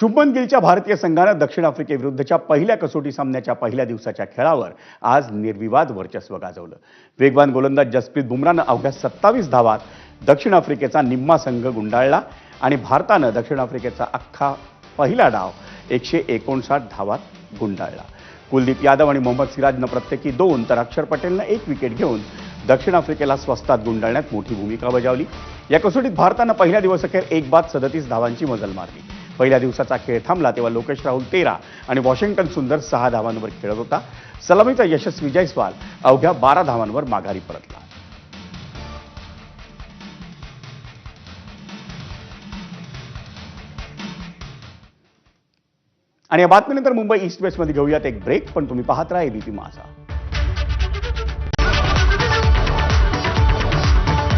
शुभमन गिलच्या भारतीय संघानं दक्षिण आफ्रिकेविरुद्धच्या पहिल्या कसोटी सामन्याच्या पहिल्या दिवसाच्या खेळावर आज निर्विवाद वर्चस्व गाजवलं. वेगवान गोलंदाज जसप्रीत बुमरानं अवघ्या सत्तावीस धावात दक्षिण आफ्रिकेचा निम्मा संघ गुंडाळला आणि भारतानं दक्षिण आफ्रिकेचा अख्खा पहिला डाव एकशे एकोणसाठ धावात गुंडाळला. कुलदीप यादव आणि मोहम्मद सिराजनं प्रत्येकी दोन तर अक्षर पटेलनं एक विकेट घेऊन दक्षिण आफ्रिकेला स्वस्तात गुंडाळण्यात मोठी भूमिका बजावली. या कसोटीत भारतानं पहिल्या दिवसअखेर एक बाद सदतीस धावांची मजल मारली. पहिल्या दिवसाचा खेळ थांबला तेव्हा लोकेश राहुल तेरा आणि वॉशिंग्टन सुंदर सहा धावांवर खेळत होता. सलामीचा यशस्वी जयस्वाल अवघ्या बारा धावांवर माघारी परतला. आणि या बातमीनंतर मुंबई ईस्ट वेस्टमध्ये घेऊयात एक ब्रेक पण तुम्ही पाहत राहा एबीपी माझा.